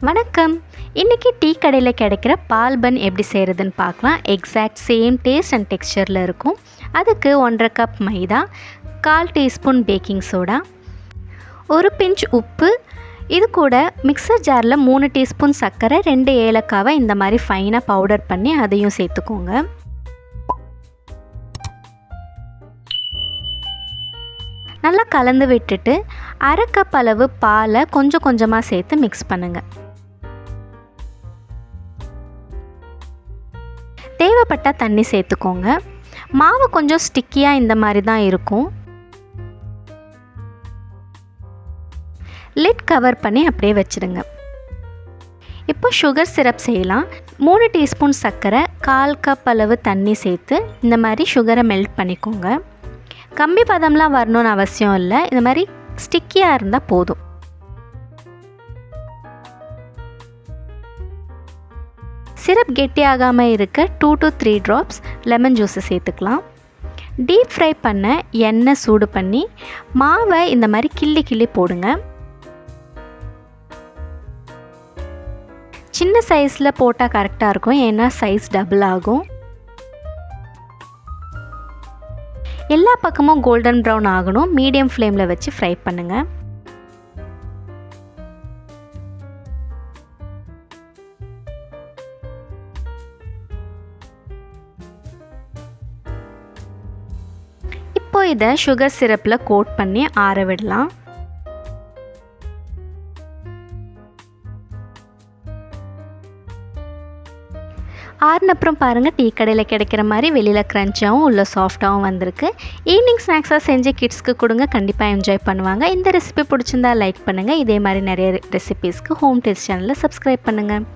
வணக்கம். இன்றைக்கி டீ கடையில் கிடைக்கிற பால் பன் எப்படி செய்கிறதுன்னு பார்க்கலாம். எக்ஸாக்ட் சேம் டேஸ்ட் அண்ட் டெக்ஸ்சரில் இருக்கும். அதுக்கு ஒன்றரை கப் மைதா கால் டீஸ்பூன் பேக்கிங் சோடா ஒரு பிஞ்ச் உப்பு இது கூட மிக்சர் ஜாரில் மூணு டீஸ்பூன் சர்க்கரை ரெண்டு ஏலக்காவை இந்த மாதிரி ஃபைனாக பவுடர் பண்ணி அதையும் சேர்த்துக்கோங்க. நல்லா கலந்து விட்டுட்டு அரை கப் அளவு பாலை கொஞ்சம் கொஞ்சமாக சேர்த்து மிக்ஸ் பண்ணுங்கள் தேவைப்பட்டால் தண்ணி சேர்த்துக்கோங்க. மாவு கொஞ்சம் ஸ்டிக்கியாக இந்த மாதிரி தான் இருக்கும். லிட் கவர் பண்ணி அப்படியே வச்சுடுங்க இப்போ சுகர் சிரப் செய்யலாம். மூணு டீஸ்பூன் சர்க்கரை கால் கப் அளவு தண்ணி சேர்த்து இந்த மாதிரி சுகரை மெல்ட் பண்ணிக்கோங்க. கம்பி பதம்லாம் வரணும்னு அவசியம் இல்லை. இந்த மாதிரி ஸ்டிக்கியாக இருந்தால் போதும். சிரப் கெட்டியாகாமல் இருக்க two to three drops lemon ஜூஸை சேர்த்துக்கலாம். டீப் ஃப்ரை பண்ண எண்ணெய் சூடு பண்ணி மாவை இந்த மாதிரி கிள்ளி கிள்ளி போடுங்க. சின்ன சைஸில் போட்டால் கரெக்டாக இருக்கும் ஏன்னா சைஸ் டபுள் ஆகும். எல்லா பக்கமும் கோல்டன் ப்ரௌன் ஆகணும் மீடியம் ஃப்ளேமில் வச்சு ஃப்ரை பண்ணுங்கள் இதை சுகர் சிரப்பில் கோட் பண்ணி ஆற விடலாம். ஆறுனப்புறம் பாருங்கள் டீ கடையில் கிடைக்கிற மாதிரி வெளியில் க்ரன்ச்சாகவும் உள்ள சாஃப்டாகவும் வந்திருக்கு. ஈவினிங் ஸ்நாக்ஸாக செஞ்சு கிட்ஸ்க்கு கொடுங்க கண்டிப்பாக என்ஜாய் பண்ணுவாங்க. இந்த ரெசிபி பிடிச்சிருந்தா லைக் பண்ணுங்கள் இதே மாதிரி நிறைய ரெசிபீஸ்க்கு ஹோம் டேஸ்ட் சேனலில் சப்ஸ்கிரைப் பண்ணுங்கள்